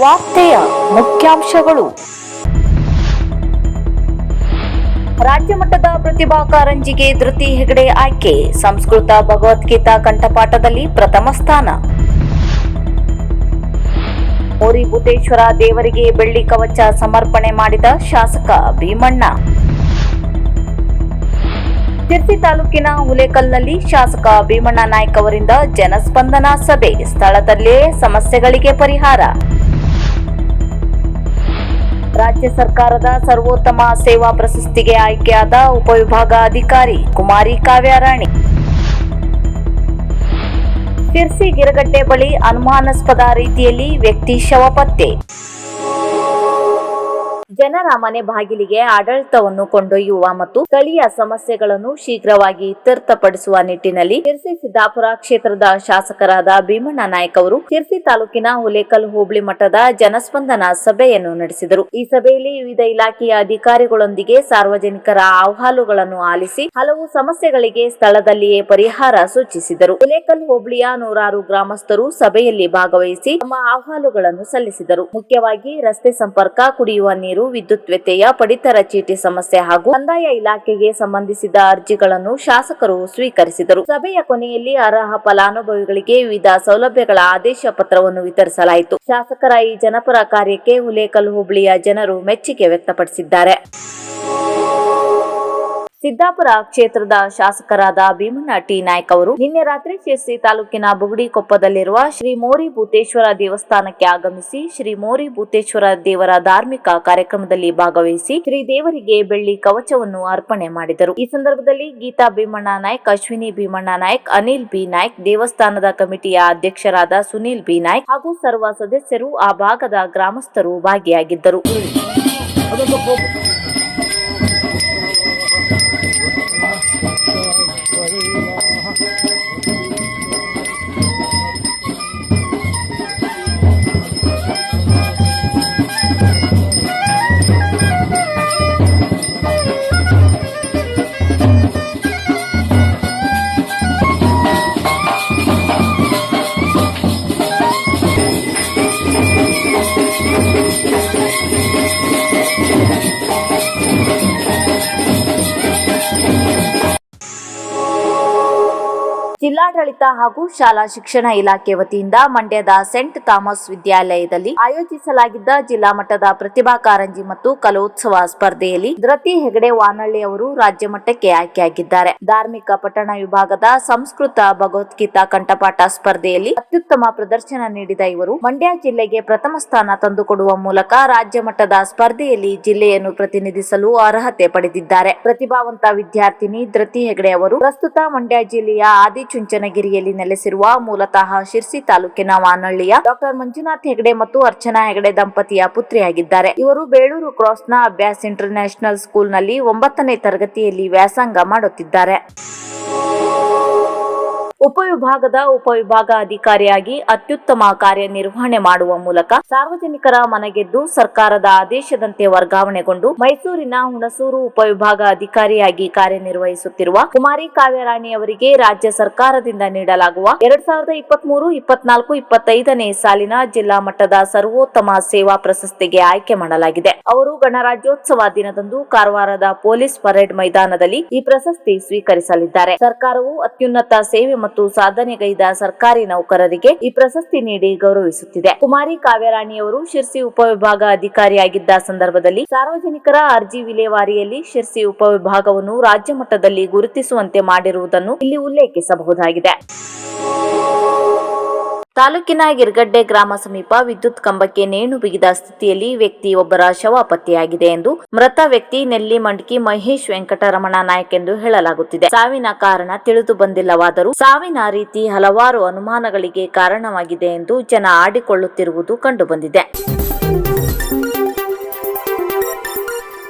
ವಾರ್ತೆಯ ಮುಖ್ಯಾಂಶಗಳು. ರಾಜ್ಯ ಮಟ್ಟದ ಪ್ರತಿಭಾ ಕಾರಂಜಿಗೆ ಧೃತಿ ಹೆಗಡೆ ಆಯ್ಕೆ, ಸಂಸ್ಕೃತ ಭಗವದ್ಗೀತಾ ಕಂಠಪಾಠದಲ್ಲಿ ಪ್ರಥಮ ಸ್ಥಾನ. ಭೂತೇಶ್ವರ ದೇವರಿಗೆ ಬೆಳ್ಳಿ ಕವಚ ಸಮರ್ಪಣೆ ಮಾಡಿದ ಶಾಸಕ ಭೀಮಣ್ಣ. ಶಿರ್ಸಿ ತಾಲೂಕಿನ ಹುಲೇಕಲ್ನಲ್ಲಿ ಶಾಸಕ ಭೀಮಣ್ಣ ನಾಯ್ಕ ಅವರಿಂದ ಜನಸ್ಪಂದನಾ ಸಭೆ, ಸ್ಥಳದಲ್ಲೇ ಸಮಸ್ಯೆಗಳಿಗೆ ಪರಿಹಾರ. ರಾಜ್ಯ ಸರ್ಕಾರದ ಸರ್ವೋತ್ತಮ ಸೇವಾ ಪ್ರಶಸ್ತಿಗೆ ಆಯ್ಕೆಯಾದ ಉಪವಿಭಾಗಾಧಿಕಾರಿ ಕುಮಾರಿ ಕಾವ್ಯಾರಾಣಿ. ಶಿರ್ಸಿ ಗಿರಗಟ್ಟೆ ಬಳಿ ಅನುಮಾನಾಸ್ಪದ ರೀತಿಯಲ್ಲಿ ವ್ಯಕ್ತಿ ಶವ ಪತ್ತೆ. ಜನರ ಮನೆ ಬಾಗಿಲಿಗೆ ಆಡಳಿತವನ್ನು ಕೊಂಡೊಯ್ಯುವ ಮತ್ತು ಸ್ಥಳೀಯ ಸಮಸ್ಯೆಗಳನ್ನು ಶೀಘ್ರವಾಗಿ ಇತ್ಯರ್ಥಪಡಿಸುವ ನಿಟ್ಟಿನಲ್ಲಿ ಶಿರ್ಸಿ ಸಿದ್ದಾಪುರ ಕ್ಷೇತ್ರದ ಶಾಸಕರಾದ ಭೀಮಣ್ಣ ನಾಯಕ್ ಅವರು ಶಿರ್ಸಿ ತಾಲೂಕಿನ ಹುಲೇಕಲ್ ಹೋಬಳಿ ಮಠದ ಜನಸ್ಪಂದನ ಸಭೆಯನ್ನು ನಡೆಸಿದರು. ಈ ಸಭೆಯಲ್ಲಿ ವಿವಿಧ ಇಲಾಖೆಯ ಅಧಿಕಾರಿಗಳೊಂದಿಗೆ ಸಾರ್ವಜನಿಕರ ಅಹವಾಲುಗಳನ್ನು ಆಲಿಸಿ ಹಲವು ಸಮಸ್ಯೆಗಳಿಗೆ ಸ್ಥಳದಲ್ಲಿಯೇ ಪರಿಹಾರ ಸೂಚಿಸಿದರು. ಹುಲೇಕಲ್ ಹೋಬಳಿಯ ನೂರಾರು ಗ್ರಾಮಸ್ಥರು ಸಭೆಯಲ್ಲಿ ಭಾಗವಹಿಸಿ ತಮ್ಮ ಅಹವಾಲುಗಳನ್ನು ಸಲ್ಲಿಸಿದರು. ಮುಖ್ಯವಾಗಿ ರಸ್ತೆ ಸಂಪರ್ಕ ಕುಡಿಯುವ ನೀರು ವಿದ್ಯುತ್ ವ್ಯತ್ಯಯ, ಪಡಿತರ ಚೀಟಿ ಸಮಸ್ಯೆ ಹಾಗೂ ಕಂದಾಯ ಇಲಾಖೆಗೆ ಸಂಬಂಧಿಸಿದ ಅರ್ಜಿಗಳನ್ನು ಶಾಸಕರು ಸ್ವೀಕರಿಸಿದರು. ಸಭೆಯ ಕೊನೆಯಲ್ಲಿ ಅರ್ಹ ಫಲಾನುಭವಿಗಳಿಗೆ ವಿವಿಧ ಸೌಲಭ್ಯಗಳ ಆದೇಶ ಪತ್ರವನ್ನು ವಿತರಿಸಲಾಯಿತು. ಶಾಸಕರ ಈ ಜನಪರ ಕಾರ್ಯಕ್ಕೆ ಹುಲೇಕಲ್ ಹೋಬಳಿಯ ಜನರು ಮೆಚ್ಚುಗೆ ವ್ಯಕ್ತಪಡಿಸಿದ್ದಾರೆ. ಸಿದ್ದಾಪುರ ಕ್ಷೇತ್ರದ ಶಾಸಕರಾದ ಭೀಮಣ್ಣ ಟಿ. ನಾಯ್ಕ್ ಅವರು ನಿನ್ನೆ ರಾತ್ರಿ ಶಿರ್ಸಿ ತಾಲೂಕಿನ ಬುಗುಡಿಕೊಪ್ಪದಲ್ಲಿರುವ ಶ್ರೀ ಮೋರಿ ಭೂತೇಶ್ವರ ದೇವಸ್ಥಾನಕ್ಕೆ ಆಗಮಿಸಿ ಶ್ರೀ ಮೋರಿ ಭೂತೇಶ್ವರ ದೇವರ ಧಾರ್ಮಿಕ ಕಾರ್ಯಕ್ರಮದಲ್ಲಿ ಭಾಗವಹಿಸಿ ಶ್ರೀ ದೇವರಿಗೆ ಬೆಳ್ಳಿ ಕವಚವನ್ನು ಅರ್ಪಣೆ ಮಾಡಿದರು. ಈ ಸಂದರ್ಭದಲ್ಲಿ ಗೀತಾ ಭೀಮಣ್ಣ ನಾಯ್ಕ್, ಅಶ್ವಿನಿ ಭೀಮಣ್ಣ ನಾಯ್ಕ್, ಅನಿಲ್ ಬಿ. ನಾಯ್ಕ್, ದೇವಸ್ಥಾನದ ಕಮಿಟಿಯ ಅಧ್ಯಕ್ಷರಾದ ಸುನೀಲ್ ಬಿ. ನಾಯ್ಕ ಹಾಗೂ ಸರ್ವ ಸದಸ್ಯರು ಆ ಭಾಗದ ಗ್ರಾಮಸ್ಥರು ಭಾಗಿಯಾಗಿದ್ದರು. ಜಿಲ್ಲಾಡಳಿತ ಹಾಗೂ ಶಾಲಾ ಶಿಕ್ಷಣ ಇಲಾಖೆ ವತಿಯಿಂದ ಮಂಡ್ಯದ ಸೆಂಟ್ ಥಾಮಸ್ ವಿದ್ಯಾಲಯದಲ್ಲಿ ಆಯೋಜಿಸಲಾಗಿದ್ದ ಜಿಲ್ಲಾ ಮಟ್ಟದ ಪ್ರತಿಭಾ ಕಾರಂಜಿ ಮತ್ತು ಕಲೋತ್ಸವ ಸ್ಪರ್ಧೆಯಲ್ಲಿ ಧೃತಿ ಹೆಗಡೆ ವಾನಳ್ಳಿ ಅವರು ರಾಜ್ಯ ಮಟ್ಟಕ್ಕೆ ಆಯ್ಕೆಯಾಗಿದ್ದಾರೆ. ಧಾರ್ಮಿಕ ಪಠಣ ವಿಭಾಗದ ಸಂಸ್ಕೃತ ಭಗವದ್ಗೀತಾ ಕಂಠಪಾಠ ಸ್ಪರ್ಧೆಯಲ್ಲಿ ಅತ್ಯುತ್ತಮ ಪ್ರದರ್ಶನ ನೀಡಿದ ಇವರು, ಮಂಡ್ಯ ಜಿಲ್ಲೆಗೆ ಪ್ರಥಮ ಸ್ಥಾನ ತಂದುಕೊಡುವ ಮೂಲಕ ರಾಜ್ಯ ಮಟ್ಟದ ಸ್ಪರ್ಧೆಯಲ್ಲಿ ಜಿಲ್ಲೆಯನ್ನು ಪ್ರತಿನಿಧಿಸಲು ಅರ್ಹತೆ ಪಡೆದಿದ್ದಾರೆ. ಪ್ರತಿಭಾವಂತ ವಿದ್ಯಾರ್ಥಿನಿ ಧೃತಿ ಹೆಗಡೆ ಅವರು, ಪ್ರಸ್ತುತ ಮಂಡ್ಯ ಜಿಲ್ಲೆಯ ಆದಿಚುಂಚನಗಿರಿಯಲ್ಲಿ ನೆಲೆಸಿರುವ ಮೂಲತಃ ಶಿರ್ಸಿ ತಾಲೂಕಿನ ವಾನಳ್ಳಿಯ ಡಾಕ್ಟರ್ ಮಂಜುನಾಥ್ ಹೆಗಡೆ ಮತ್ತು ಅರ್ಚನಾ ಹೆಗಡೆ ದಂಪತಿಯ ಪುತ್ರಿಯಾಗಿದ್ದಾರೆ. ಇವರು ಬೇಳೂರು ಕ್ರಾಸ್ನ ಅಭ್ಯಾಸ್ ಇಂಟರ್ ನ್ಯಾಷನಲ್ ಸ್ಕೂಲ್ನಲ್ಲಿ ಒಂಬತ್ತನೇ ತರಗತಿಯಲ್ಲಿ ವ್ಯಾಸಂಗ ಮಾಡುತ್ತಿದ್ದಾರೆ. ಉಪವಿಭಾಗದ ಉಪವಿಭಾಗ ಅಧಿಕಾರಿಯಾಗಿ ಅತ್ಯುತ್ತಮ ಕಾರ್ಯನಿರ್ವಹಣೆ ಮಾಡುವ ಮೂಲಕ ಸಾರ್ವಜನಿಕರ ಮನಗೆದ್ದು ಸರ್ಕಾರದ ಆದೇಶದಂತೆ ವರ್ಗಾವಣೆಗೊಂಡು ಮೈಸೂರಿನ ಹುಣಸೂರು ಉಪವಿಭಾಗ ಅಧಿಕಾರಿಯಾಗಿ ಕಾರ್ಯನಿರ್ವಹಿಸುತ್ತಿರುವ ಕುಮಾರಿ ಕಾವ್ಯರಾಣಿ ಅವರಿಗೆ ರಾಜ್ಯ ಸರ್ಕಾರದಿಂದ ನೀಡಲಾಗುವ ಎರಡ್ ಸಾವಿರದ ಇಪ್ಪತ್ಮೂರು, ಇಪ್ಪತ್ನಾಲ್ಕು, ಇಪ್ಪತ್ತೈದನೇ ಸಾಲಿನ ಜಿಲ್ಲಾ ಮಟ್ಟದ ಸರ್ವೋತ್ತಮ ಸೇವಾ ಪ್ರಶಸ್ತಿಗೆ ಆಯ್ಕೆ ಮಾಡಲಾಗಿದೆ. ಅವರು ಗಣರಾಜ್ಯೋತ್ಸವ ದಿನದಂದು ಕಾರವಾರದ ಪೊಲೀಸ್ ಪರೇಡ್ ಮೈದಾನದಲ್ಲಿ ಈ ಪ್ರಶಸ್ತಿ ಸ್ವೀಕರಿಸಲಿದ್ದಾರೆ. ಸರ್ಕಾರವು ಅತ್ಯುನ್ನತ ಸೇವೆ ಮತ್ತು ಸಾಧನೆಗೈದ ಸರ್ಕಾರಿ ನೌಕರರಿಗೆ ಈ ಪ್ರಶಸ್ತಿ ನೀಡಿ ಗೌರವಿಸುತ್ತಿದೆ. ಕುಮಾರಿ ಕಾವ್ಯರಾಣಿಯವರು ಶಿರ್ಸಿ ಉಪವಿಭಾಗ ಅಧಿಕಾರಿಯಾಗಿದ್ದ ಸಂದರ್ಭದಲ್ಲಿ ಸಾರ್ವಜನಿಕರ ಅರ್ಜಿ ವಿಲೇವಾರಿಯಲ್ಲಿ ಶಿರ್ಸಿ ಉಪವಿಭಾಗವನ್ನು ರಾಜ್ಯ ಮಟ್ಟದಲ್ಲಿ ಗುರುತಿಸುವಂತೆ ಮಾಡಿರುವುದನ್ನು ಇಲ್ಲಿ ಉಲ್ಲೇಖಿಸಬಹುದಾಗಿದೆ. ತಾಲೂಕಿನ ಗಿರ್ಗಡ್ಡೆ ಗ್ರಾಮ ಸಮೀಪ ವಿದ್ಯುತ್ ಕಂಬಕ್ಕೆ ನೇಣು ಬಿಗಿದ ಸ್ಥಿತಿಯಲ್ಲಿ ವ್ಯಕ್ತಿಯೊಬ್ಬರ ಶವ ಪತ್ತೆಯಾಗಿದೆ ಎಂದು ಮೃತ ವ್ಯಕ್ತಿ ನೆಲ್ಲಿ ಮಂಡ್ಕಿ ಮಹೇಶ್ ವೆಂಕಟರಮಣ ನಾಯಕ್ ಎಂದು ಹೇಳಲಾಗುತ್ತಿದೆ. ಸಾವಿನ ಕಾರಣ ತಿಳಿದು ಬಂದಿಲ್ಲವಾದರೂ ಸಾವಿನ ರೀತಿ ಹಲವಾರು ಅನುಮಾನಗಳಿಗೆ ಕಾರಣವಾಗಿದೆ ಎಂದು ಜನ ಆಡಿಕೊಳ್ಳುತ್ತಿರುವುದು ಕಂಡುಬಂದಿದೆ.